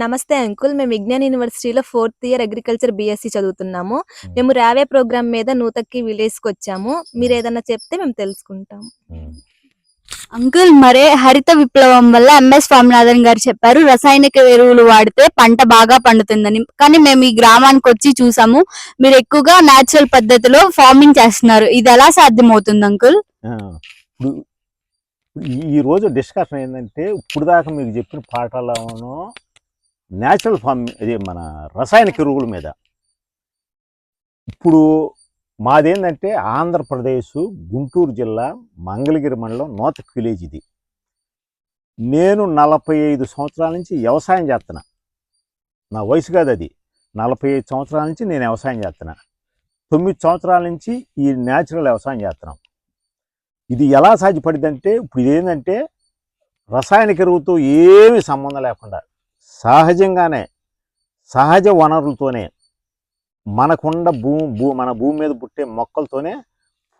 నమస్తే అంకుల్. మేము విజ్ఞాన్ యూనివర్సిటీలో ఫోర్త్ ఇయర్ అగ్రికల్చర్ బీఎస్సీ చదువుతున్నాము. మేము రావే ప్రోగ్రామ్ మీద నూతక్కి విలేజ్కి వచ్చాము. మీరు ఏదన్నా చెప్తే మేము తెలుసుకుంటాం అంకుల్ మరే హరిత విప్లవం వల్ల ఎంఎస్ స్వామినాథన్ గారు చెప్పారు రసాయనిక ఎరువులు వాడితే పంట బాగా పండుతుందని. కానీ మేము ఈ గ్రామానికి వచ్చి చూసాము. మీరు ఎక్కువగా నేచురల్ పద్ధతిలో ఫార్మింగ్ చేస్తున్నారు. ఇది ఎలా సాధ్యమవుతుంది అంకుల్? ఆ, ఇప్పుడు ఈ- ఈ రోజు డిస్కషన్ ఏంటంటే ఇప్పుడు దాకా మీకు చెప్పిన పాఠాలను న్యాచురల్ ఫార్మ్ ఇది మన రసాయనిక ఎరువుల మీద. ఇప్పుడు మాదేంటంటే ఆంధ్రప్రదేశ్ గుంటూరు జిల్లా మంగళగిరి మండలం నోతక్ విలేజ్ ఇది. నేను నలభై ఐదు సంవత్సరాల నుంచి వ్యవసాయం చేస్తున్నా నా వయసు కాదు అది. నలభై ఐదు సంవత్సరాల నుంచి నేను వ్యవసాయం చేస్తున్నా తొమ్మిది సంవత్సరాల నుంచి ఈ న్యాచురల్ వ్యవసాయం చేస్తున్నాం ఇది ఎలా సాధ్యపడిందంటే ఇప్పుడు ఇదేంటంటే రసాయనిక ఎరువుతో ఏమి సంబంధం లేకుండా సహజంగానే సహజ వనరులతోనే మనకుండ భూమి భూ మన భూమి మీద పుట్టే మొక్కలతోనే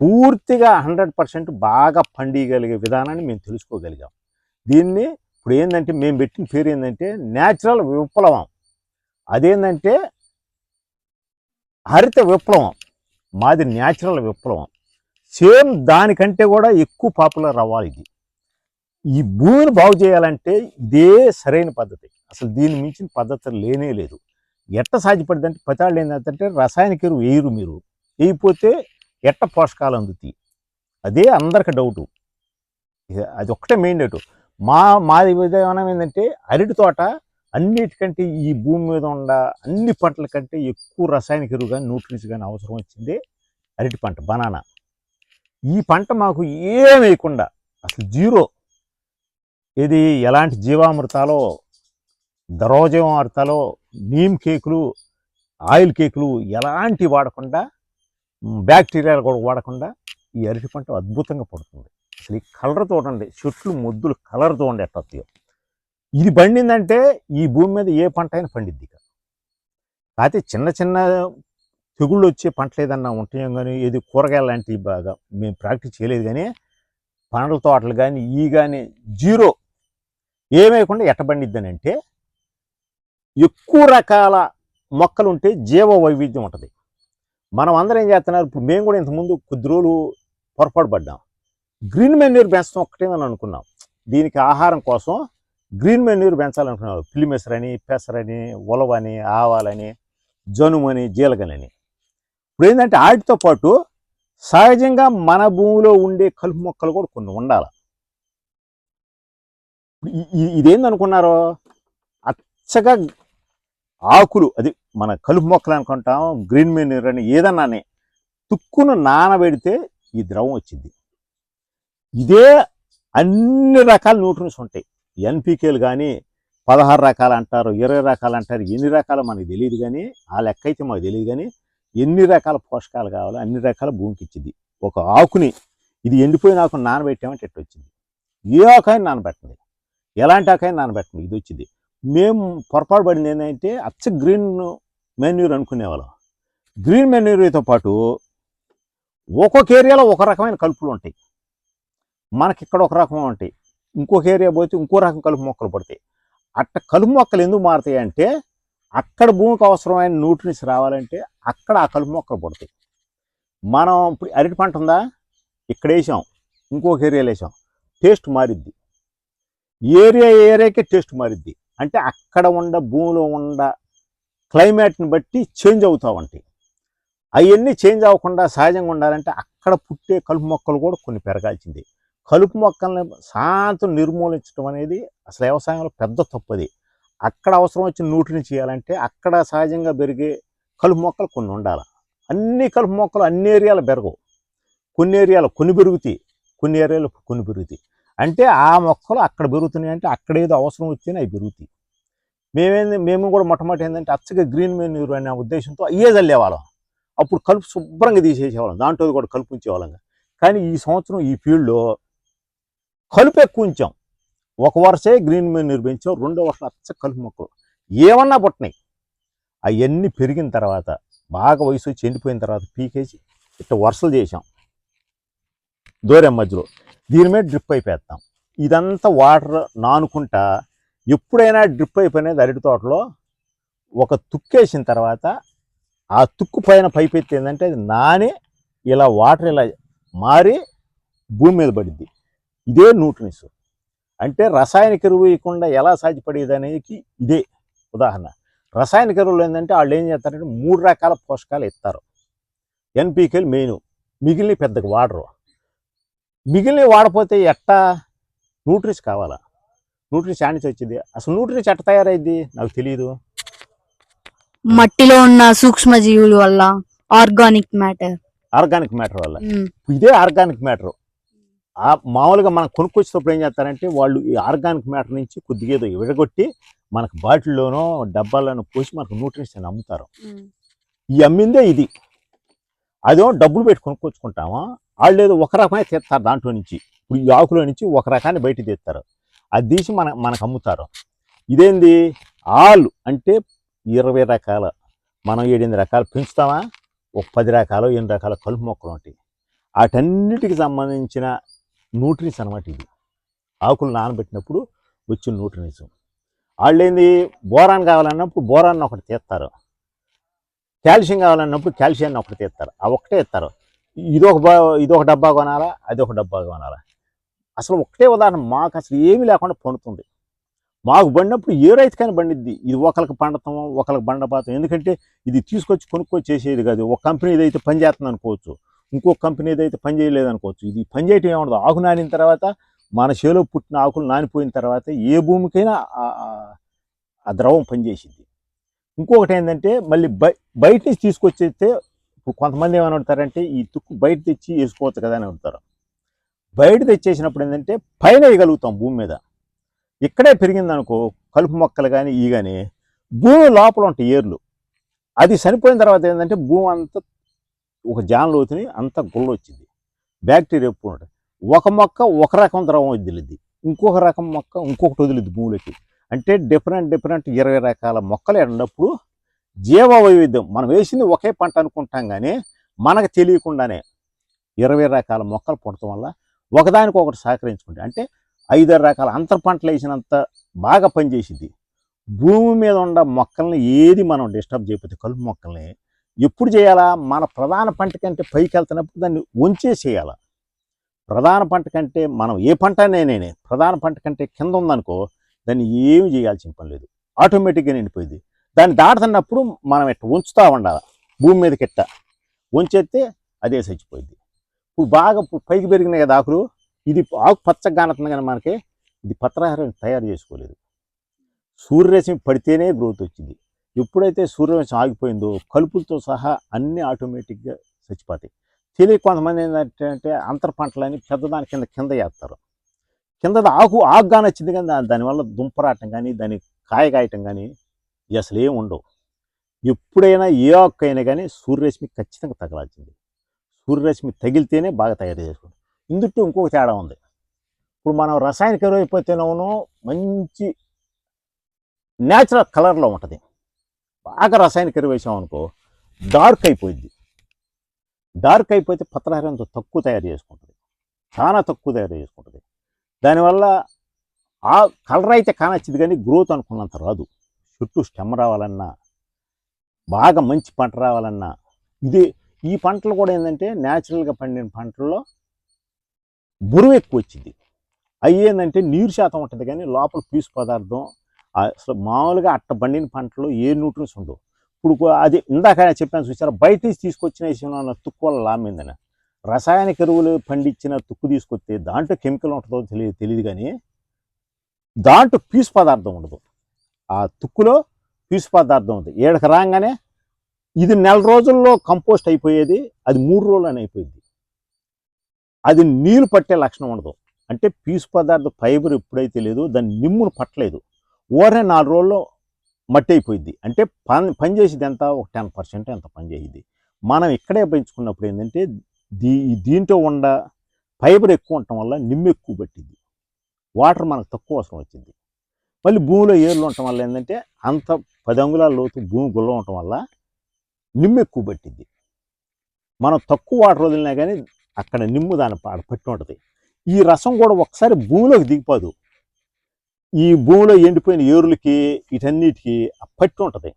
పూర్తిగా హండ్రెడ్ పర్సెంట్ బాగా పండియగలిగే విధానాన్ని మేము తెలుసుకోగలిగాం. దీన్ని ఇప్పుడు ఏంటంటే మేము పెట్టిన పేరు ఏంటంటే న్యాచురల్ విప్లవం. అదేంటంటే హరిత విప్లవం. మాది న్యాచురల్ విప్లవం. సేమ్ దానికంటే కూడా ఎక్కువ పాపులర్ అవ్వాలి ఇది. ఈ భూమిని బాగు చేయాలంటే ఇదే సరైన పద్ధతి. అసలు దీన్ని మించిన పద్ధతి లేనే లేదు. ఎట్ట సాధ్యపడింది అంటే పతాళ్ళు ఏంటంటే రసాయనిక ఎరువు వేయరు మీరు. వేయకపోతే ఎట్ట పోషకాలు అందుతాయి? అదే అందరికి డౌటు. అది ఒక్కటే మెయిన్ డౌట్. మా మాది విధానం ఏంటంటే అరటి తోట అన్నిటికంటే ఈ భూమి మీద ఉన్న అన్ని పంటల కంటే ఎక్కువ రసాయనిక ఎరువు కానీ న్యూట్రిన్స్ కానీ అవసరం వచ్చిందే అరటి పంట బనానా. ఈ పంట మాకు ఏం వేయకుండా అసలు జీరో. ఇది ఎలాంటి జీవామృతాలో దరోజీవామృతాలో నీమ్ కేకులు ఆయిల్ కేకులు ఎలాంటి వాడకుండా బ్యాక్టీరియాలు కూడా వాడకుండా ఈ అరటి పంట అద్భుతంగా పడుతుంది. అసలు ఈ కలర్ చూడండి చెట్లు ముద్దులు కలర్ చూడండి ఎట్ట ఇది పండిందంటే ఈ భూమి మీద ఏ పంట అయినా పండిద్ది కాకపోతే చిన్న చిన్న తెగుళ్ళు వచ్చే పంటలు ఏదన్నా ఉంటాయో కానీ ఏది కూరగాయలు లాంటివి బాగా మేము ప్రాక్టీస్ చేయలేదు కానీ పండ్ల తోటలు కానీ ఈ కానీ జీరో ఏమేయకుండా ఎట్టబండిద్దని అంటే ఎక్కువ రకాల మొక్కలు ఉంటే జీవ వైవిధ్యం ఉంటుంది. మనం అందరం ఏం చేస్తున్నారు? ఇప్పుడు మేము కూడా ఇంతకుముందు కొద్ది రోజులు పొరపాటు పడ్డాం. గ్రీన్ మెన్యూర్ పెంచడం ఒక్కటే అని అనుకున్నాం. దీనికి ఆహారం కోసం గ్రీన్ మెన్యూర్ పెంచాలనుకున్నాం పిల్లిమెసరని పెసరని ఉలవని ఆవాలని జనుమని జీలగలని ఇప్పుడు ఏంటంటే వాటితో పాటు సహజంగా మన భూమిలో ఉండే కలుపు మొక్కలు కూడా కొన్ని ఉండాలి. ఇదేంది అనుకున్నారు ఇదేందనుకున్నారో? అచ్చగా ఆకులు అది మన కలుపు మొక్కలు అనుకుంటాం గ్రీన్ మెన్యూర్ అని ఏదన్నానే తుక్కును నానబెడితే ఈ ద్రవం వచ్చింది. ఇదే అన్ని రకాల న్యూట్రన్స్ ఉంటాయి. ఎన్పికేలు కానీ పదహారు రకాలు అంటారు ఇరవై రకాలు అంటారు ఎన్ని రకాలు మనకు తెలియదు కానీ ఆ లెక్క అయితే మాకు తెలియదు కానీ ఎన్ని రకాల పోషకాలు కావాలో అన్ని రకాల భూమికి ఇచ్చింది. ఒక ఆకుని ఇది ఎండిపోయిన ఆకుని నానబెట్టామంటే ఎట్టు వచ్చింది ఏ ఆకాయని నానబెట్టండి. ఎలాంటి ఆకాయని నానబెట్టండి ఇది వచ్చింది. మేము పొరపాటు పడింది ఏంటంటే అచ్చ గ్రీన్ మెన్యూర్ అనుకునేవాళ్ళం. గ్రీన్ మెన్యూర్తో పాటు ఒక్కొక్క ఏరియాలో ఒక రకమైన కలుపులు ఉంటాయి. మనకి ఇక్కడ ఒక రకం ఉంటాయి. ఇంకొక ఏరియా పోతే ఇంకో రకం కలుపు మొక్కలు పడతాయి. అట్ట కలుపు మొక్కలు ఎందుకు మారుతాయి అంటే అక్కడ భూమికి అవసరమైన న్యూట్రిన్స్ రావాలంటే అక్కడ ఆ కలుపు మొక్కలు పడతాయి. మనం ఇప్పుడు అరటి పంట ఉందా? ఇక్కడ వేసాం. ఇంకొక ఏరియాలో వేసాం. టేస్ట్ మారిద్ది. ఏరియా ఏరియాకే టేస్ట్ మారిద్ది. అంటే అక్కడ ఉండ భూమిలో ఉండ క్లైమేట్ని బట్టి చేంజ్ అవుతూ ఉంటాయి. అవన్నీ చేంజ్ అవ్వకుండా సహజంగా ఉండాలంటే అక్కడ పుట్టే కలుపు మొక్కలు కూడా కొన్ని పెరగాల్సిందే. కలుపు మొక్కల్ని శాంతం నిర్మూలించడం అనేది అసలు వ్యవసాయంలో పెద్ద తప్పది. అక్కడ అవసరం వచ్చిన నూటిని చేయాలంటే అక్కడ సహజంగా పెరిగే కలుపు మొక్కలు కొన్ని ఉండాలి. అన్ని కలుపు మొక్కలు అన్ని ఏరియాలు పెరగవు. కొన్ని ఏరియాలు కొన్ని పెరుగుతాయి. కొన్ని ఏరియాలు కొన్ని పెరుగుతాయి. అంటే ఆ మొక్కలు అక్కడ పెరుగుతున్నాయి అంటే అక్కడ ఏదో అవసరం వచ్చినా అవి పెరుగుతాయి. మేమేంది మేము కూడా మొట్టమొదటి ఏంటంటే అచ్చగా గ్రీన్ మెన్యూర్ అనే ఉద్దేశంతో అయ్యే చల్లేవాళ్ళం. అప్పుడు కలుపు శుభ్రంగా తీసేసేవాళ్ళం దాంట్లో కూడా కలుపు ఉంచేవాళ్ళం కానీ ఈ సంవత్సరం ఈ ఫీల్డ్లో కలుపు ఎక్కువ ఉంచాం. ఒక వరుసే గ్రీన్ మెన్యూర్ పెంచాం రెండో వరుస అచ్చ కలుపు మొక్కలు. ఏమన్నా పుట్టినాయి. అవన్నీ పెరిగిన తర్వాత బాగా వయసు వచ్చి ఎండిపోయిన తర్వాత పీకేసి ఇట్లా వరుసలు చేసాం దూరం మధ్యలో. దీని మీద డ్రిప్ అయిపోతాం ఇదంతా వాటర్ నానుకుంటా ఎప్పుడైనా డ్రిప్ అయిపోయినది అరటి తోటలో ఒక తుక్కేసిన తర్వాత ఆ తుక్కు పైన పైపు ఎత్తి ఏంటంటే అది నాని ఇలా వాటర్ ఇలా మారి భూమి మీద పడింది ఇదే న్యూట్రిన్స్ అంటే రసాయనిక ఎరువు ఇవ్వకుండా ఎలా సాధ్యపడేది అనేది ఇదే ఉదాహరణ. రసాయనిక ఎరువులు ఏంటంటే వాళ్ళు ఏం చేస్తారంటే మూడు రకాల పోషకాలు ఇస్తారు. ఎన్పీకేలు మెయిన్ మిగిలిన పెద్దగా వాడరు. మిగిలిన వాడపోతే ఎట్టా? న్యూట్రిన్స్ కావాలా? న్యూట్రిన్స్ యాడ్ నుంచి వచ్చింది? అసలు న్యూట్రిన్స్ ఎట్ట తయారైంది? నాకు తెలియదు మట్టిలో ఉన్న సూక్ష్మ జీవుల వల్ల ఆర్గానిక్ మ్యాటర్. ఆర్గానిక్ మ్యాటర్ వల్ల. ఇదే ఆర్గానిక్ మ్యాటర్. ఆ మామూలుగా మనం కొనుక్కొచ్చేటప్పుడు ఏం చేస్తారంటే వాళ్ళు ఈ ఆర్గానిక్ మ్యాటర్ నుంచి కొద్దిగా ఏదో విడగొట్టి మనకు బాటిల్లోనో డబ్బాల్లోనో పోసి మనకు న్యూట్రిన్స్ అని అమ్ముతారు. ఈ అమ్మిందే ఇది. అదేమో డబ్బులు పెట్టి కొనుక్కొచ్చుకుంటామా? వాళ్ళు ఏదో ఒక రకమే తీస్తారు దాంట్లో నుంచి. ఇప్పుడు ఈ ఆకులో నుంచి ఒక రకాన్ని బయట తీస్తారు. అది తీసి మన మనకు అమ్ముతారు. ఇదేంది? ఆలు అంటే ఇరవై రకాల మనం ఏడెనిమిది రకాలు పెంచుతామా? ఒక పది రకాలు ఎనిమిది రకాల కలుపు మొక్కలు ఉంటాయి. వాటన్నిటికి సంబంధించిన న్యూట్రిన్స్ అనమాట ఇది ఆకులు నానబెట్టినప్పుడు వచ్చిన న్యూట్రిన్స్ వాళ్ళు ఏంది బోరాన్ కావాలన్నప్పుడు బోరాన్ని ఒకటి తీస్తారు. కాల్షియం కావాలన్నప్పుడు కాల్షియాన్ని ఒకటి తీస్తారు. ఆ ఒకటే ఇస్తారు ఇది ఒక ఇది ఒక డబ్బా కొనాలా? అది ఒక డబ్బా కొనాలా? అసలు ఒకటే ఉదాహరణ మాకు అసలు ఏమీ లేకుండా పండుతుంది. మాకు పండినప్పుడు ఏ రైతుకైనా పండిద్ది. ఇది ఒకరికి పండతాం ఒకరికి పండపాతం ఎందుకంటే ఇది తీసుకొచ్చి కొనుక్కొచ్చి చేసేది కాదు. ఒక కంపెనీ ఏదైతే పనిచేస్తుంది అనుకోవచ్చు ఇంకో కంపెనీ ఏదైతే పని చేయలేదు అనుకోవచ్చు ఇది పని చేయటం ఏముండదు. ఆకు నానిన తర్వాత మన చేలో పుట్టిన ఆకులు నానిపోయిన తర్వాత ఏ భూమికైనా ఆ- ఆ ద్రవం పనిచేసింది ఇంకొకటి ఏంటంటే మళ్ళీ బయ బయట నుంచి తీసుకొచ్చేస్తే ఇప్పుడు కొంతమంది ఏమని అడుగుతారంటే ఈ తుక్కు బయట తెచ్చి వేసుకోవచ్చు కదా అని అడుగుతారు. బయట తెచ్చేసినప్పుడు ఏంటంటే పైన వేయగలుగుతాం భూమి మీద. ఇక్కడే పెరిగిందనుకో కలుపు మొక్కలు కానీ ఈ కానీ భూమి లోపల ఉంటాయి ఏర్లు. అది చనిపోయిన తర్వాత ఏంటంటే భూమి అంతా ఒక జాన్ లోతుని అంత గుల్ల వచ్చింది. బ్యాక్టీరియా ఎప్పుడు ఉంటుంది ఒక మొక్క ఒక రకం ద్రవం వదిలిద్ది. ఇంకొక రకం మొక్క ఇంకొకటి వదిలిద్ది భూమిలోకి. అంటే డిఫరెంట్ డిఫరెంట్ ఇరవై రకాల మొక్కలు ఉన్నప్పుడు జీవ వైవిధ్యం మనం వేసింది ఒకే పంట అనుకుంటాం కానీ మనకు తెలియకుండానే ఇరవై రకాల మొక్కలు పుట్టడం వల్ల ఒకదానికొకటి సహకరించుకుంటే అంటే ఐదారు రకాల అంతర పంటలు వేసినంత బాగా పనిచేసింది భూమి మీద ఉన్న మొక్కల్ని ఏది మనం డిస్టర్బ్ చేయకపోతే కలుపు మొక్కల్ని ఎప్పుడు చేయాలా? మన ప్రధాన పంట కంటే పైకి వెళ్తున్నప్పుడు దాన్ని వంచే చేయాలా? ప్రధాన పంట కంటే మనం ఏ పంట నేనే ప్రధాన పంట కంటే కింద ఉందనుకో దాన్ని ఏమి చేయాల్సిన పని లేదు. ఆటోమేటిక్గా నిండిపోయింది దాన్ని దాటుతున్నప్పుడు మనం ఇట్ట ఉంచుతూ ఉండాలి? భూమి మీదకి ఇట్ట ఉంచేస్తే అదే చచ్చిపోయింది ఇప్పుడు బాగా పైకి పెరిగినాయి కదా ఆకులు ఇది ఆకు పచ్చగా కానుతుంది కానీ మనకి ఇది పత్రాహారం తయారు చేసుకోలేదు. సూర్యరశ్మి పడితేనే గ్రోత్ వచ్చింది. ఎప్పుడైతే సూర్యరశ్మి ఆగిపోయిందో కలుపులతో సహా అన్నీ ఆటోమేటిక్గా చచ్చిపోతాయి. తెలియ కొంతమంది ఏంటంటే అంతర పంటలని పెద్దదాని కింద కింద వేస్తారు. కింద ఆకు ఆకుగా నచ్చింది కానీ దానివల్ల దుంపరాటం కానీ దాని కాయ కాయటం కానీ ఇది అసలు ఏమి ఉండవు. ఎప్పుడైనా ఏ ఆకు అయినా కానీ సూర్యరశ్మి ఖచ్చితంగా తగలాల్సింది. సూర్యరశ్మి తగిలితేనే బాగా తయారు చేసుకుంటాం. ఇందుట్టు ఇంకొక తేడా ఉంది. ఇప్పుడు మనం రసాయనిక ఎరువు మంచి న్యాచురల్ కలర్లో ఉంటుంది. బాగా రసాయనిక ఎరువు వేసామనుకో డార్క్ అయిపోయింది డార్క్ అయిపోతే పత్రహారంతో తక్కువ తయారు చేసుకుంటుంది. చాలా తక్కువ తయారు చేసుకుంటుంది. దానివల్ల ఆ కలర్ అయితే కానొచ్చింది కానీ గ్రోత్ అనుకున్నంత రాదు. చుట్టూ స్టెమ్ రావాలన్నా బాగా మంచి పంట రావాలన్నా ఇది ఈ పంటలు కూడా ఏంటంటే న్యాచురల్గా పండిన పంటల్లో బురువు ఎక్కువ వచ్చింది అవి ఏంటంటే నీరు శాతం ఉంటుంది కానీ లోపల పీసు పదార్థం అసలు మామూలుగా అట్ట పండిన పంటలో ఏ న్యూట్రియన్స్ ఉండవు. ఇప్పుడు అది ఇందాక చెప్పాను చూసారా బయట నుంచి తీసుకొచ్చిన అన్న తుక్కు వల్ల లామిందని రసాయనిక ఎరువులు పండించిన తుక్కు తీసుకొస్తే దాంట్లో కెమికల్ ఉంటుందో తెలియదు తెలియదు కానీ దాంట్లో పీసు పదార్థం ఉండదు. ఆ తుక్కులో పీసు పదార్థం ఉంది. ఏడకి రాగానే ఇది నెల రోజుల్లో కంపోస్ట్ అయిపోయేది. అది మూడు రోజులని అయిపోయింది. అది నీళ్ళు పట్టే లక్షణం ఉండదు. అంటే పీసు పదార్థ ఫైబర్ ఎప్పుడైతే లేదు దాని నిమ్మును పట్టలేదు. ఓరే నాలుగు రోజుల్లో మట్టి అయిపోయింది. అంటే పని పని చేసేది ఎంత? ఒక టెన్ పర్సెంట్ ఎంత పని చేసేది. మనం ఇక్కడే పెంచుకున్నప్పుడు ఏంటంటే దీ దీంట్లో ఉండ ఫైబర్ ఎక్కువ ఉండటం వల్ల నిమ్ము ఎక్కువ పట్టింది. వాటర్ మనకు తక్కువ అవసరం వచ్చింది. మళ్ళీ భూమిలో ఏర్లు ఉండటం వల్ల ఏంటంటే అంత పది అంగుళాల లోతు భూమి గుల్ల ఉండటం వల్ల నిమ్ము ఎక్కువ పట్టింది మనం తక్కువ వాటర్ వదిలినా కానీ అక్కడ నిమ్ము దాని పట్టి ఉంటుంది. ఈ రసం కూడా ఒకసారి భూమిలోకి దిగిపోదు. ఈ భూమిలో ఎండిపోయిన ఏరులకి వీటన్నిటికీ పట్టి ఉంటుంది.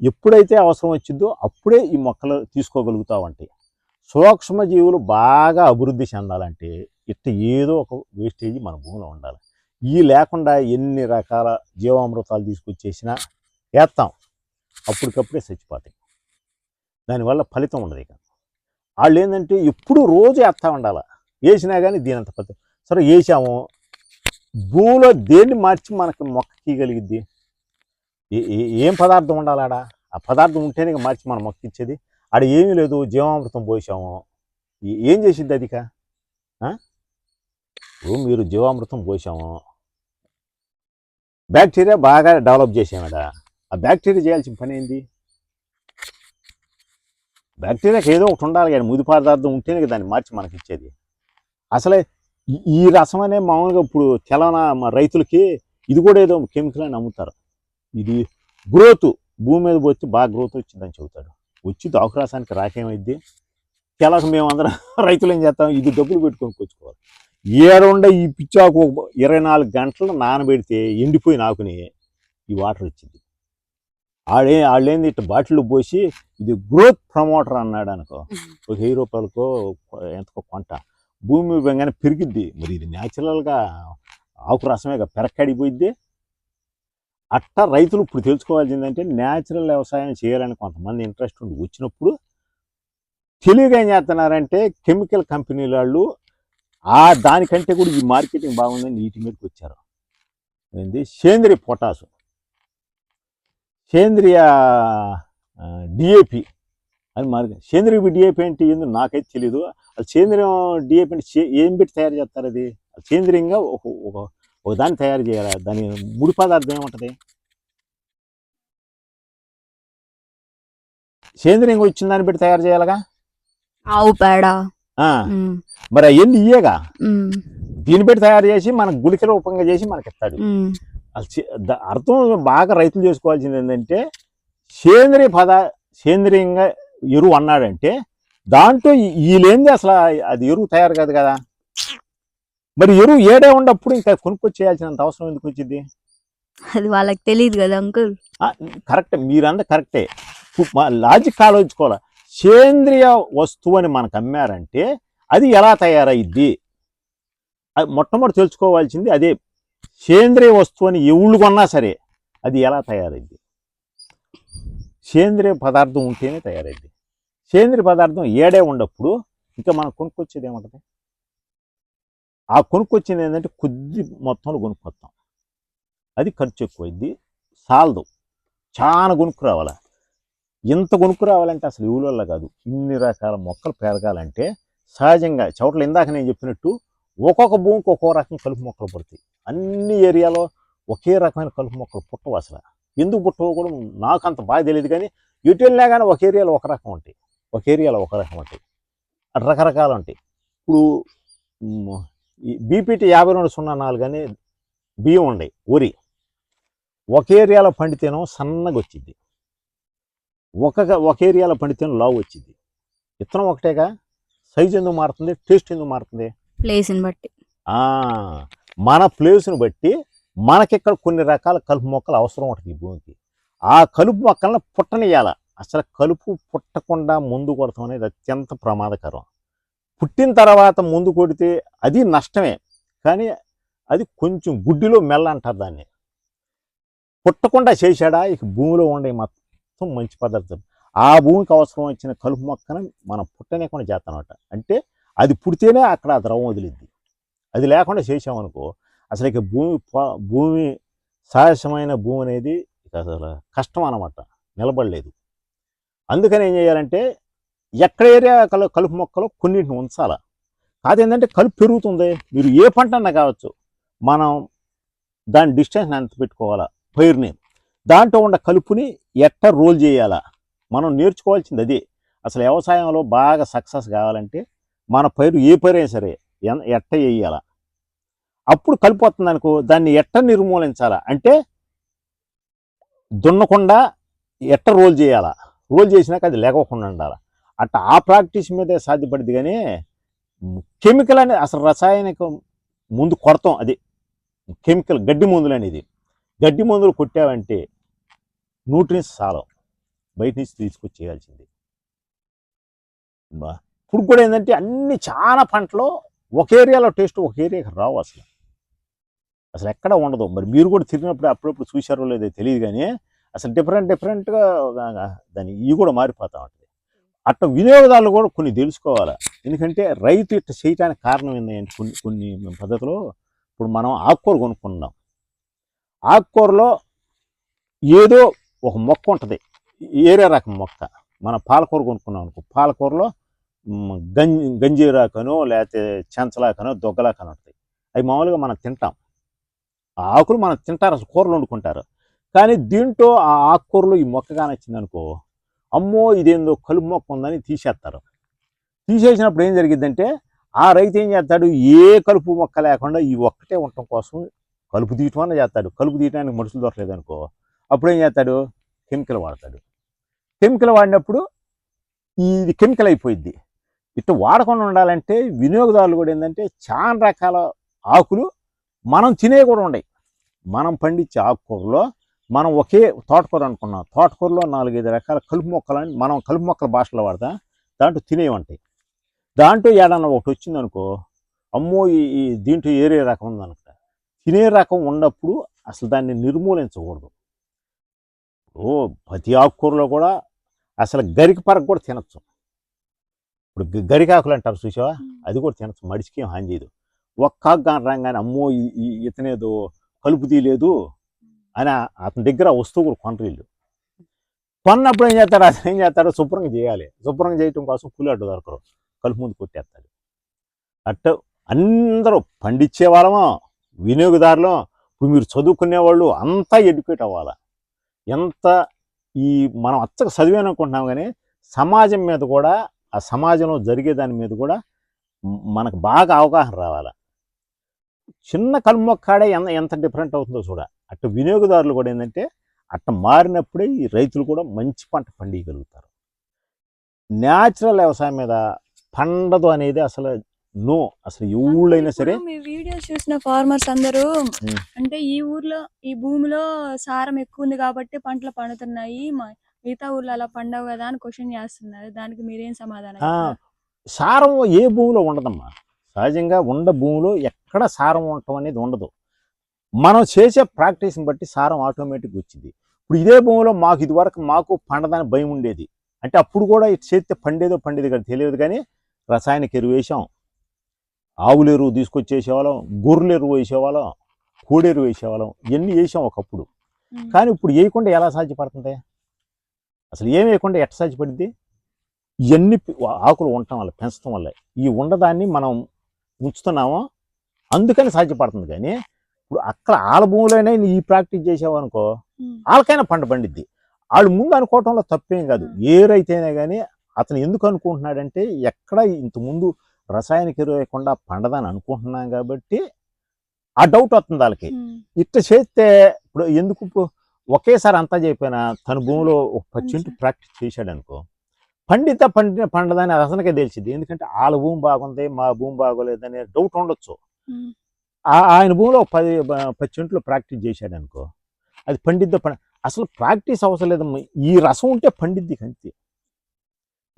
ఎప్పుడైతే అవసరం వచ్చిందో అప్పుడే ఈ మొక్కలు తీసుకోగలుగుతా ఉంటాయి సూక్ష్మజీవులు బాగా అభివృద్ధి చెందాలంటే ఇట్ట ఏదో ఒక వేస్టేజ్ మన భూమిలో ఉండాలి. ఈ లేకుండా ఎన్ని రకాల జీవామృతాలు తీసుకొచ్చేసినా వేస్తాం అప్పటికప్పుడే చచ్చిపోతాయి. దానివల్ల ఫలితం ఉండదు ఇక. వాళ్ళు ఏంటంటే ఎప్పుడు రోజు వేస్తా ఉండాలి. వేసినా కానీ దీనంత ఫలితం. సరే వేసాము భూమిలో దేన్ని మార్చి మనకి మొక్క తీయగలిగిద్ది? ఏం పదార్థం ఉండాలి ఆడ? ఆ పదార్థం ఉంటేనే మార్చి మనం మొక్క ఇచ్చేది. ఆడ ఏమీ లేదు జీవామృతం పోసాము. ఏం చేసిద్ది అదిక ఇక? ఇప్పుడు మీరు జీవామృతం పోసాము. బ్యాక్టీరియా బాగా డెవలప్ చేసామట ఆ బ్యాక్టీరియా చేయాల్సిన పని ఏంది? బ్యాక్టీరియాకి ఏదో ఒకటి ఉండాలి కానీ ముది పదార్థం ఉంటేనే దాన్ని మార్చి మనకి ఇచ్చేది. అసలే ఈ- ఈ రసం అనే మామూలుగా ఇప్పుడు తెలంగాణ మా రైతులకి ఇది కూడా ఏదో కెమికల్ అని అమ్ముతారు ఇది గ్రోత్ భూమి మీద వచ్చి బాగా గ్రోత్ వచ్చిందని చెబుతాడు వచ్చి ఆకురాసానికి రాకేమైద్ది? తెలకు మేమందరం రైతులు ఏం చేస్తాం? ఇది డబ్బులు పెట్టుకొని కొచ్చుకోవాలి ఏడుండ ఈ పిచ్చాకు ఇరవై నాలుగు గంటలు నానబెడితే ఎండిపోయిన ఆకుని ఈ వాటర్ వచ్చింది. ఆడే వాళ్ళేంది ఇట్లా బాటిల్లో పోసి ఇది గ్రోత్ ప్రమోటర్ అన్నాడు అనుకో ఒక వెయ్యి రూపాయలకో ఎంతకో కొంట. భూమి వెంగానే పెరిగిద్ది. మరి ఇది న్యాచురల్గా ఆకు రసమేగా పెరక్కడిపోయిద్ది. అట్ట రైతులు ఇప్పుడు తెలుసుకోవాల్సింది న్యాచురల్ వ్యవసాయం చేయాలని కొంతమంది ఇంట్రెస్ట్ ఉండి వచ్చినప్పుడు తెలివిగా ఏం చేస్తున్నారంటే కెమికల్ కంపెనీల వాళ్ళు ఆ దానికంటే కూడా ఈ మార్కెటింగ్ బాగుందని వీటి మీదకి వచ్చారు. ఏంది? సేంద్రియ పొటాసు. సేంద్రియ డిఏపి అని మార్కెట్ సేంద్రియ డిఏపి అంటే ఏందో నాకైతే తెలియదు అది సేంద్రియం డిఏపి అంటే ఏం పెట్టి తయారు చేస్తారు అది? సేంద్రియంగా ఒక ఒక దాన్ని తయారు చేయాలి. దాని ముడి పదార్థం ఏముంటది? సేంద్రియంగా వచ్చిన దాన్ని పెట్టి తయారు చేయాలగా? ఆవు పేడ. మరి అవన్నీ ఇయ్యేగా? దీన్ని పెట్టి తయారు చేసి మనకు గుళిక రూపంగా చేసి మనకి ఇస్తాడు. అర్థం బాగా రైతులు చేసుకోవాల్సింది ఏంటంటే సేంద్రియ పద సేంద్రియంగా ఎరువు అన్నాడంటే దాంట్లో వీళ్ళేంది అసలు అది ఎరువు తయారు కాదు కదా. మరి ఎరువు ఏడే ఉన్నప్పుడు ఇంకా కొనుక్కొచ్చేయాల్సినంత అవసరం ఎందుకు వచ్చింది? అది వాళ్ళకి తెలియదు కదా అంకుల్. కరెక్ట్ మీరంతా కరెక్టే. లాజిక్ ఆలోచించుకోవాలి? సేంద్రియ వస్తువు అని మనకు అమ్మారంటే అది ఎలా తయారైద్ది? అది మొట్టమొదటి తెలుసుకోవాల్సింది అదే సేంద్రియ వస్తువు అని ఎవళ్ళు కొన్నా సరే అది ఎలా తయారైద్ది? సేంద్రియ పదార్థం ఉంటేనే తయారైద్ది. సేంద్రియ పదార్థం ఏడే ఉన్నప్పుడు ఇంకా మనం కొనుక్కొచ్చేది ఏముంటుంది? ఆ కొనుక్కొచ్చింది ఏంటంటే కొద్ది మొత్తంలో కొనుక్కొస్తాం. అది ఖర్చు ఎక్కువైద్ది సాలదు. చాలా కొనుక్కురావాలి ఇంత కొనుక్కు రావాలంటే అసలు ఊళ్ళల్లో కాదు. ఇన్ని రకాల మొక్కలు పెరగాలంటే సహజంగా చోట్ల ఇందాక నేను చెప్పినట్టు ఒక్కొక్క భూమికి ఒక్కో రకం కలుపు మొక్కలు పుడతాయి. అన్ని ఏరియాలో ఒకే రకమైన కలుపు మొక్కలు పుట్టవు అసలు. ఎందుకు పుట్టవో కూడా నాకు అంత బాగా తెలియదు కానీ ఎటు వెళ్ళినా కానీ ఒక ఏరియాలో ఒక రకం ఉంటాయి. ఒక ఏరియాలో ఒక రకం ఉంటాయి. రకరకాలు ఉంటాయి. ఇప్పుడు బీపీటీ యాభై రెండు సున్నా నాలుగు అని బియ్యం ఉన్నాయి వరి. ఒక ఏరియాలో పండితేనో సన్నగా వచ్చింది ఒక ఒక ఏరియాలో పండితేనో లావు వచ్చింది. విత్తనం ఒకటేగా? సైజు ఎందుకు మారుతుంది? టేస్ట్ ఎందుకు మారుతుంది? ప్లేస్ని బట్టి. ఆ, మన ప్లేస్ని బట్టి మనకిక్కడ కొన్ని రకాల కలుపు మొక్కలు అవసరం ఉంటుంది ఈ భూమికి. ఆ కలుపు మొక్కలను పుట్టనియాల అసలు కలుపు పుట్టకుండా ముందు కొడతాం అనేది అత్యంత ప్రమాదకరం. పుట్టిన తర్వాత ముందు కొడితే అది నష్టమే. కానీ అది కొంచెం గుడ్డిలో మెల్ల అంటారు దాన్ని. పుట్టకుండా చేశాడా? ఇక భూమిలో ఉండే మొత్తం మంచి పదార్థం. ఆ భూమికి అవసరం వచ్చిన కలుపు మొక్కను మనం పుట్టనేకుండా చేస్తానమాట అంటే అది పుడితేనే అక్కడ ఆ ద్రవం వదిలిద్ది. అది లేకుండా చేసామనుకో అసలు ఇక భూమి భూమి సహజమైన భూమి అనేది ఇక అసలు కష్టం అనమాట నిలబడలేదు. అందుకని ఏం చేయాలంటే ఎక్కడ ఏరియా కలు కలుపు మొక్కలు కొన్నింటిని ఉంచాల. కాదేంటంటే కలుపు పెరుగుతుంది. మీరు ఏ పంట అన్నా కావచ్చు మనం దాని డిస్టెన్స్ ఎంత పెట్టుకోవాలా? పైరుని దాంట్లో ఉన్న కలుపుని ఎట్ట రోల్ చేయాలా? మనం నేర్చుకోవాల్సింది అదే. అసలు వ్యవసాయంలో బాగా సక్సెస్ కావాలంటే మన పైరు ఏ పైరైనా సరే ఎట్ట వేయాల? అప్పుడు కలుపు వస్తుంది అనుకో దాన్ని ఎట్ట నిర్మూలించాలా? అంటే దున్నకుండా ఎట్ట రోల్ చేయాలా? రోల్ చేసినాక అది లేకోకుండా ఉండాలి? అట్ట ఆ ప్రాక్టీస్ మీదే సాధ్యపడింది కానీ కెమికల్ అనేది అసలు రసాయనిక ముందు కొడతాం అది. కెమికల్ గడ్డి మందులు అనేది గడ్డి మందులు కొట్టావంటే న్యూట్రియన్స్ సాలం బయట నుంచి తీసుకొచ్చి చేయాల్సింది. బా. ఇప్పుడు కూడా ఏంటంటే అన్ని చాలా పంటలు ఒక ఏరియాలో టేస్ట్ ఒక ఏరియాకి రావు అసలు. అసలు ఎక్కడ ఉండదు. మరి మీరు కూడా తిరిగినప్పుడు అప్పుడప్పుడు చూశారో లేదో తెలియదు కానీ అసలు డిఫరెంట్ డిఫరెంట్గా దాని ఇవి కూడా మారిపోతూ ఉంటుంది. అట్లా వినియోగదారులు కూడా కొన్ని తెలుసుకోవాలి? ఎందుకంటే రైతు ఇట్లా చేయటానికి కారణం ఏంటంటే కొన్ని కొన్ని పద్ధతిలో ఇప్పుడు మనం ఆకుకూర కొనుక్కున్నాం. ఆకుకూరలో ఏదో ఒక మొక్క ఉంటుంది. ఏరే రకం మొక్క. మన పాలకూర కొనుక్కున్నాం అనుకో పాలకూరలో మ్, గంజి గంజీరాకనో లేకపోతే చెంచలాకనో దొగ్గలాకనో ఉంటాయి అవి మామూలుగా మనం తింటాం. ఆ ఆకులు మనం తింటారు అసలు కూరలు వండుకుంటారు. కానీ దీంట్లో ఆ ఆకుకూరలో ఈ మొక్క కానొచ్చిందనుకో అమ్మో ఇదేందో కలుపు మొక్క ఉందని తీసేస్తారు. తీసేసినప్పుడు ఏం జరిగిద్దంటే ఆ రైతు ఏం చేస్తాడు ఏ కలుపు మొక్క లేకుండా ఈ ఒక్కటే ఉండటం కోసం కలుపు తీయటం అన్న చేస్తాడు. కలుపు తీయటానికి మనుషులు దొరకలేదనుకో అప్పుడు ఏం చేస్తాడు? కెమికల్ వాడతాడు. కెమికల్ వాడినప్పుడు ఇది కెమికల్ అయిపోయింది ఇట్లా వాడకుండా ఉండాలంటే వినియోగదారులు కూడా ఏంటంటే చాలా రకాల ఆకులు మనం తినే కూడా ఉన్నాయి మనం పండించే ఆకుకూరలో మనం ఒకే తోటకూర అనుకున్నాం. తోటకూరలో నాలుగైదు రకాల కలుపు మొక్కలని మనం కలుపు మొక్కల భాషలో వాడతాం. దాంట్లో తినేవి ఉంటాయి. దాంట్లో ఏడన్నా ఒకటి వచ్చిందనుకో అమ్మో ఈ దీంట్లో ఏరే రకం ఉందనుకుంటా. తినే రకం ఉన్నప్పుడు అసలు దాన్ని నిర్మూలించకూడదు. ఓ ప్రతి ఆకుకూరలో కూడా అసలు గరిక పరకు కూడా తినచ్చు. ఇప్పుడు గరికాకులు అంటారు చూసావా? అది కూడా తినచ్చు. మడిచికి ఏం హాని చేయదు. ఒక్క కానీ రాగానే అమ్మో ఇతనేదో కలుపు తీయలేదు అని అతని దగ్గర వస్తువు కూడా కొనరు వీళ్ళు. కొన్నప్పుడు ఏం చేస్తాడు అతను ఏం చేస్తాడు? శుభ్రంగా చేయాలి. శుభ్రంగా చేయటం కోసం కూలి అడ్డు దొరకరు. కలుపు ముందు కొట్టేస్తాడు అట్ట అందరూ పండించే వాళ్ళమో వినియోగదారులు ఇప్పుడు మీరు చదువుకునే వాళ్ళు అంతా ఎడ్యుకేట్ అవ్వాలా? ఎంత ఈ మనం అచ్చగా చదివానుకుంటున్నాం కానీ సమాజం మీద కూడా ఆ సమాజంలో జరిగే దాని మీద కూడా మనకు బాగా అవగాహన రావాలి. చిన్న కల్మొక్కాడే ఎంత ఎంత డిఫరెంట్ అవుతుందో చూడ. అటు వినియోగదారులు కూడా ఏంటంటే అట్ట మారినప్పుడే ఈ రైతులు కూడా మంచి పంట పండియగలుగుతారు. న్యాచురల్ వ్యవసాయం మీద పండదు అనేది అసలు నో అసలు ఏ ఊళ్ళైనా సరే మీ వీడియోస్ చూసిన ఫార్మర్స్ అందరూ. అంటే ఈ ఊర్లో ఈ భూమిలో సారం ఎక్కువ ఉంది కాబట్టి పంటలు పండుతున్నాయి. మిగతా ఊర్లో అలా పండవు కదా అని క్వశ్చన్ చేస్తున్నారు. దానికి మీరేం సమాధానం? సారం ఏ భూమిలో ఉండదమ్మా. సహజంగా ఉండ భూమిలో ఎక్కడ సారం ఉండటం అనేది ఉండదు. మనం చేసే ప్రాక్టీస్ని బట్టి సారం ఆటోమేటిక్ వచ్చింది. ఇప్పుడు ఇదే భూమిలో మాకు ఇదివరకు మాకు పండదని భయం ఉండేది. అంటే అప్పుడు కూడా ఇటు చేస్తే పండేదో పండేది కానీ తెలియదు కానీ రసాయనిక ఎరువు వేసాం ఆవుల ఎరువు తీసుకొచ్చేసేవాళ్ళం గొర్రెల ఎరువు వేసేవాళ్ళం కోడి ఎరువు వేసేవాళ్ళం ఇవన్నీ వేసాం ఒకప్పుడు. కానీ ఇప్పుడు వేయకుండా ఎలా సాధ్యపడుతుంది? అసలు ఏం వేయకుండా ఎట్ట సాధ్యపడింది ఇవన్నీ ఆకులు ఉండటం వల్ల పెంచడం వల్ల ఈ ఉండదాన్ని మనం ఉంచుతున్నామో? అందుకని సాధ్యపడుతుంది కానీ ఇప్పుడు అక్కడ ఆల భూమిలోనే ఈ ప్రాక్టీస్ చేసావనుకో. వాళ్ళకైనా పంట పండిద్ది. వాళ్ళు ముందు అనుకోవటంలో తప్పేం కాదు. ఏ రైతైనా కానీ అతను ఎందుకు అనుకుంటున్నాడంటే ఎక్కడ ఇంత ముందు రసాయనిక ఎరువు వేయకుండా పండదని అనుకుంటున్నాం కాబట్టి ఆ డౌట్ వస్తుంది వాళ్ళకి. ఇట్ట చేస్తే ఇప్పుడు ఎందుకు ఇప్పుడు ఒకేసారి అంతా చెప్పినా తన భూమిలో ఒక పచ్చింటి ప్రాక్టీస్ చేశాడు అనుకో పండిత పండిన పండదని అతనికే తెలిసింది ఎందుకంటే వాళ్ళ భూమి బాగుంది మా భూమి బాగోలేదనే డౌట్ ఉండొచ్చు. ఆయన భూమిలో పది పచ్చింట్లో ప్రాక్టీస్ చేశాడు అనుకో అది పండిద్ద పండ అసలు ప్రాక్టీస్ అవసరం లేదమ్మా ఈ రసం ఉంటే పండిద్ది అంతే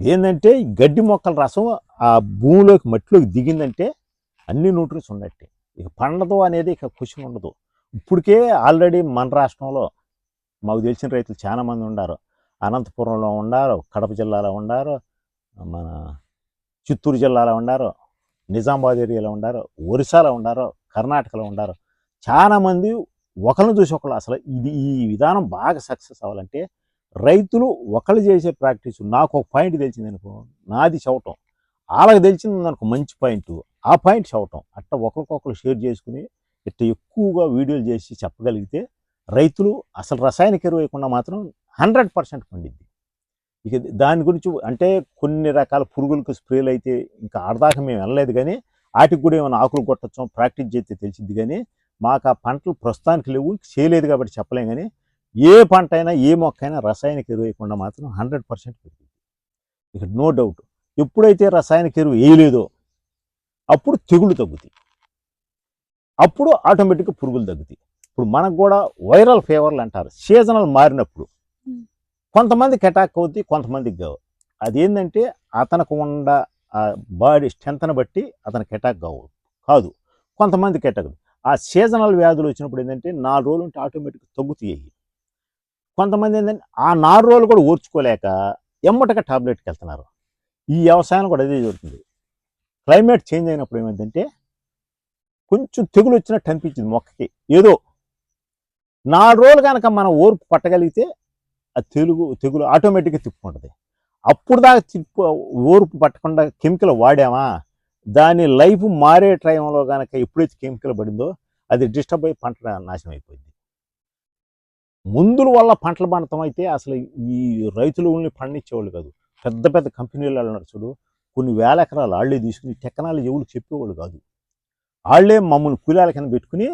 ఏంటంటే గడ్డి మొక్కల రసం ఆ భూమిలోకి మట్టిలోకి దిగిందంటే అన్ని న్యూట్రియన్స్ ఉన్నట్టే ఇక పండదు అనేది ఇక క్వశ్చన్ ఉండదు. ఇప్పటికే ఆల్రెడీ మన రాష్ట్రంలో మాకు తెలిసిన రైతులు చాలామంది ఉన్నారు. అనంతపురంలో ఉండారు కడప జిల్లాలో ఉండారు మన చిత్తూరు జిల్లాలో ఉండారు నిజామాబాద్ ఏరియాలో ఉండారు ఒరిస్సాలో ఉండారు కర్ణాటకలో ఉండారు చాలా మంది ఒకరిని చూసి ఒకళ్ళు అసలు ఇది ఈ విధానం బాగా సక్సెస్ అవ్వాలంటే రైతులు ఒకళ్ళు చేసే ప్రాక్టీస్ నాకు ఒక పాయింట్ తెలిసింది అనుకో నాది చవటం వాళ్ళకి తెలిసింది అనుకో మంచి పాయింట్. ఆ పాయింట్ చెప్పటం. అట్ట ఒకరికొకరు షేర్ చేసుకుని ఇట్ట ఎక్కువగా వీడియోలు చేసి చెప్పగలిగితే రైతులు అసలు రసాయనిక ఎరువు వేయకుండా మాత్రం హండ్రెడ్ పర్సెంట్ పండిద్ది. ఇక దాని గురించి అంటే కొన్ని రకాల పురుగులకు స్ప్రేలు అయితే ఇంకా ఆడదాకా మేము వెళ్ళలేదు కానీ వాటికి కూడా ఏమైనా ఆకులు కొట్టచ్చు ప్రాక్టీస్ చేస్తే తెలిసింది కానీ మాకు ఆ పంటలు ప్రస్తుతానికి లేవు చేయలేదు కాబట్టి చెప్పలేం కానీ ఏ పంట అయినా ఏ మొక్క అయినా రసాయనిక ఎరువు వేయకుండా మాత్రం హండ్రెడ్ పర్సెంట్ పెరిగింది ఇక నో డౌట్ ఎప్పుడైతే రసాయనిక ఎరువు వేయలేదో అప్పుడు తెగుళ్ళు తగ్గుతాయి. అప్పుడు ఆటోమేటిక్గా పురుగులు తగ్గుతాయి. ఇప్పుడు మనకు కూడా వైరల్ ఫీవర్లు అంటారు. సీజనల్ మారినప్పుడు. కొంతమందికి అటాక్ అవుతాయి కొంతమందికి కావు. అదేంటంటే అతనికి ఉన్న బాడీ స్ట్రెంత్ని బట్టి అతనికి అటాక్ కావు. కాదు కొంతమందికి అటాక్ ఆ సీజనల్ వ్యాధులు వచ్చినప్పుడు ఏంటంటే నాలుగు రోజులు ఉంటే ఆటోమేటిక్గా తగ్గుతాయి. కొంతమంది ఏంటంటే ఆ నాలుగు రోజులు కూడా ఓర్చుకోలేక ఎమ్మటగా టాబ్లెట్కి వెళ్తున్నారు. ఈ వ్యవసాయం కూడా అదే జరుగుతుంది. క్లైమేట్ చేంజ్ అయినప్పుడు ఏమైందంటే కొంచెం తెగులు వచ్చినట్టు అనిపించింది మొక్కకి. ఏదో నాలుగు రోజులు కనుక మనం ఓర్పు పట్టగలిగితే ఆ తెలుగు తెగులు ఆటోమేటిక్గా తిప్పుకుంటుంది. అప్పుడు దాకా తిప్పు ఓర్పు పట్టకుండా కెమికల్ వాడామా? దాని లైఫ్ మారే టైంలో కనుక ఎప్పుడైతే కెమికల్ పడిందో అది డిస్టర్బ్ అయ్యి పంట నాశనం అయిపోయింది. మందుల వల్ల పంటలు పండటం అయితే అసలు ఈ రైతులు ఓన్లీ పండించేవాళ్ళు కాదు. పెద్ద పెద్ద కంపెనీలు ఉన్నారు చూడు. కొన్ని వేల ఎకరాలు వాళ్ళే తీసుకుని టెక్నాలజీ ఎవరు చెప్పేవాళ్ళు కాదు. వాళ్ళే మమ్మల్ని కూలాల కింద పెట్టుకుని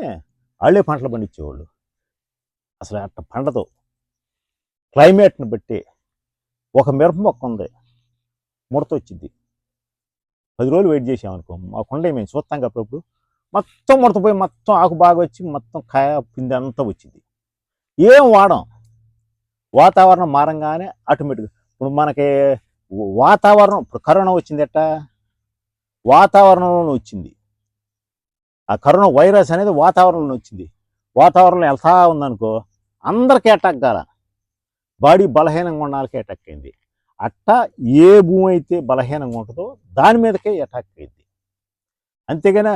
వాళ్ళే పంటలు పండించేవాళ్ళు. అసలు అట్ట పండదు. క్లైమేట్ని బట్టి ఒక మిరప మొక్క ఉంది. ముడత వచ్చింది. పది రోజులు వెయిట్ చేసామనుకో మా కొండ మేము చూస్తాం అప్పుడప్పుడు మొత్తం ముడతపోయి మొత్తం ఆకు బాగా వచ్చి మొత్తం కాయ పిండి అంతా వచ్చింది. ఏం వాడం? వాతావరణం మారంగానే ఆటోమేటిక్గా ఇప్పుడు మనకి వాతావరణం ఇప్పుడు కరోనా వచ్చింది ఎట్టా? వాతావరణంలో వచ్చింది. ఆ కరోనా వైరస్ అనేది వాతావరణంలో వచ్చింది. వాతావరణంలో వెళ్తా ఉందనుకో అందరికీ అటాక్ కాల బాడీ బలహీనంగా ఉన్న వాళ్ళకి అటాక్ అయింది. అట్టా ఏ భూమి అయితే బలహీనంగా ఉంటుందో దాని మీదకే అటాక్ అయింది. అంతేగాని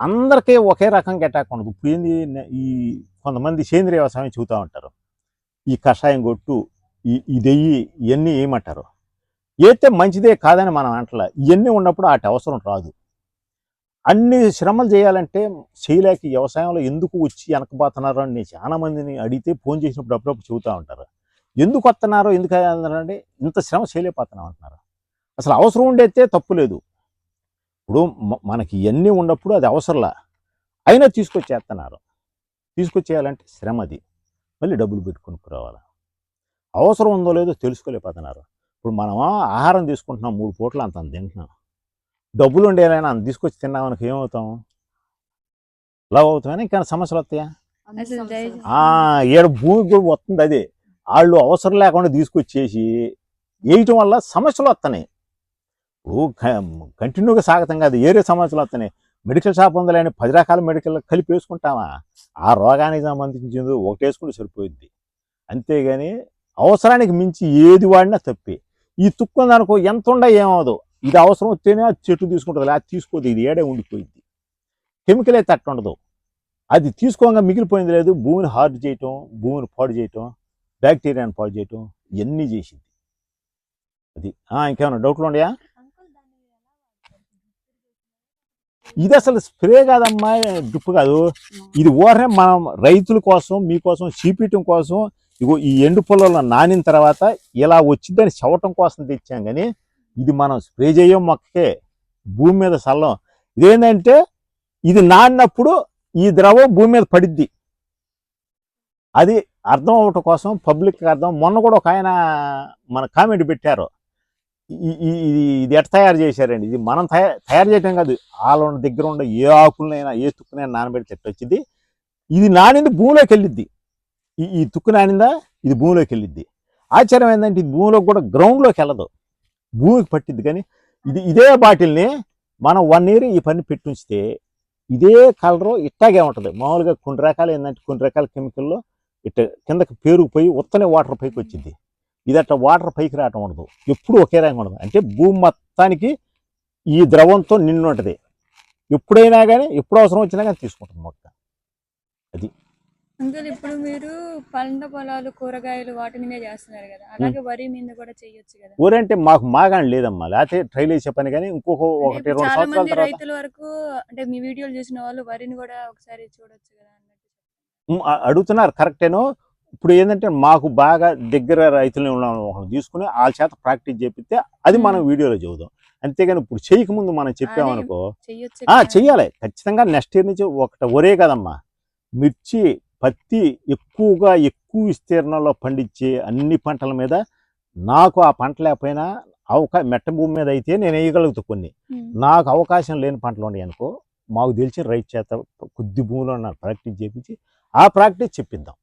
అందరికీ ఒకే రకంగా అటాక్ ఉండదు. ఇప్పుడు ఏంది ఈ కొంతమంది సేంద్రియ వ్యవసాయం చూతూ ఉంటారు. ఈ కషాయం కొట్టు ఇదెయ్యి ఇవన్నీ ఏమంటారు? ఏతే మంచిదే కాదని మనం అంటలా ఇవన్నీ ఉన్నప్పుడు అటు అవసరం రాదు. అన్ని శ్రమలు చేయాలంటే చేయలేక వ్యవసాయంలో ఎందుకు వచ్చి వెనకబోతున్నారు అని చాలా మందిని అడిగితే ఫోన్ చేసినప్పుడు అప్పుడప్పుడు చెబుతూ ఉంటారు. ఎందుకు వస్తున్నారో? ఎందుకు అంటే ఇంత శ్రమ చేయలేకపోతున్నాం అంటున్నారు. అసలు అవసరం ఉండేతే తప్పు లేదు. ఇప్పుడు మనకి ఇవన్నీ ఉన్నప్పుడు అది అవసరంలా. అయినా తీసుకొచ్చేస్తున్నారు. తీసుకొచ్చేయాలంటే శ్రమ అది మళ్ళీ డబ్బులు పెట్టుకుని రావాలి? అవసరం ఉందో లేదో తెలుసుకోలేకపోతున్నారు ఇప్పుడు మనం ఆహారం తీసుకుంటున్నాం మూడు పూటలు అంత అంత తింటున్నాం. డబ్బులు ఉండేలైనా అంత తీసుకొచ్చి తిన్నామనికి ఏమవుతాం? లవ్ అవుతామని? ఇంకా సమస్యలు వస్తాయా? ఏడు భూమికి కూడా వస్తుంది అదే. వాళ్ళు అవసరం లేకుండా తీసుకొచ్చేసి వేయటం వల్ల సమస్యలు వస్తున్నాయి. ఇప్పుడు కంటిన్యూగా సాగతం కాదు ఏరే సమస్యలు వస్తున్నాయి. మెడికల్ షాప్ ఉందని పది రకాల మెడికల్ కలిపి వేసుకుంటామా? ఆ రోగానికి సంబంధించింది ఒకటి వేసుకుంటే సరిపోయింది అంతేగాని అవసరానికి మించి ఏది వాడినా తప్పే. ఈ తుక్కుందనుకో ఎంత ఉండా ఏమవదు ఇది అవసరం వస్తేనే చెట్టు తీసుకుంటుంది లేదా తీసుకోదు ఇది ఏడే ఉండిపోయింది. కెమికల్ అయితే అట్ట ఉండదు. అది తీసుకోగా మిగిలిపోయింది లేదు భూమిని హార్డ్ చేయటం భూమిని పాడు చేయటం బ్యాక్టీరియాని పాడు చేయటం ఇవన్నీ చేసింది. అది ఇంకేమైనా డౌట్లు ఉన్నాయా? ఇది అసలు స్ప్రే కాదమ్మా డుప్పు కాదు. ఇది ఓరే మనం రైతుల కోసం మీకోసం చీపీయటం కోసం ఇగో ఈ ఎండు పొలంలో నానిన తర్వాత ఇలా వచ్చిందని చవటం కోసం తెచ్చాం కానీ ఇది మనం స్ప్రే చేయం మొక్కకే. భూమి మీద చల్లం. ఇదేంటంటే ఇది నానినప్పుడు ఈ ద్రవం భూమి మీద పడిద్ది. అది అర్థం అవటం కోసం పబ్లిక్ అర్థం మొన్న కూడా ఒక ఆయన మన కామెంట్ పెట్టారు. ఇది ఇది ఎట్ట తయారు చేశారండి? ఇది మనం తయారు తయారు చేయటం కాదు. వాళ్ళ దగ్గర ఉన్న ఏ ఆకులనైనా ఏ తుక్కునైనా నానబెడితే ఎట్ట వచ్చింది ఇది నానింది భూమిలోకి వెళ్ళిద్ది ఈ ఈ తుక్కు నానిందా? ఇది భూమిలోకి వెళ్ళిద్ది. ఆశ్చర్యం ఏంటంటే ఇది భూమిలోకి కూడా గ్రౌండ్లోకి వెళ్ళదు. భూమికి పట్టిద్ది. కానీ ఇది ఇదే బాటిల్ని మనం వన్ ఇయర్ ఈ పని పెట్టి ఉంచితే ఇదే కలరు ఇట్టాగే ఉంటుంది. మామూలుగా కొన్ని రకాలు ఏంటంటే కొన్ని రకాల కెమికల్లో ఇట్ట కిందకి పేరుకుపోయి ఉత్తనే వాటర్ పైకి వచ్చింది ఇది అట్లా వాటర్ పైకి రావటం ఉండదు. ఎప్పుడు ఒకే రకంగా ఉండదు. అంటే భూమి మొత్తానికి ఈ ద్రవంతో నిండి ఉంటుంది. ఎప్పుడైనా కానీ ఎప్పుడు అవసరం వచ్చినా కానీ తీసుకుంటుంది మొక్క. అంకుల్ ఇప్పుడు మీరు పంట పొలాలు కూరగాయలు వాటి మీదే చేస్తున్నారు కదా. అలాగే వరి మీద కూడా చేయొచ్చు కదా. ఊరంటే మాకు మాగాని లేదమ్మా. లేకపోతే ట్రైల్ వేసే పని కానీ ఇంకొక ఒకటి రెండు చాలా సంవత్సరాల మంది తర్వాత రైతుల వరకు అంటే మీ వీడియోలు చూసిన వాళ్ళు వరిని కూడా ఒకసారి చూడొచ్చు కదా అన్నట్టు ఉమ్, అ- అడుగుతున్నారు కరెక్టేనో? ఇప్పుడు ఏంటంటే మాకు బాగా దగ్గర ఉన్న వాళ్ళని తీసుకుని వాళ్ళ చేత ప్రాక్టీస్ చేపిస్తే అది మనం వీడియోలో చెబుదాం అంతేగాని ఇప్పుడు చేయక ముందు మనం చెప్పామనుకో ఆ కదా. చెయ్యాలి. ఖచ్చితంగా నెక్స్ట్ ఇయర్ నుంచి ఒకటి ఒరే కదమ్మా. మిర్చి పత్తి ఎక్కువగా ఎక్కువ విస్తీర్ణంలో పండించే అన్ని పంటల మీద నాకు ఆ పంట లేకపోయినా అవకా మెట్ట భూమి మీద అయితే నేను వేయగలుగుతా కొన్ని. నాకు అవకాశం లేని పంటలు ఉన్నాయి అనుకో మాకు తెలిసిన రైతు చేత కొద్ది భూమిలో ఉన్న ప్రాక్టీస్ చేపించి ఆ ప్రాక్టీస్ చెప్పిద్దాం.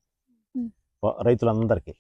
రైతులందరికీ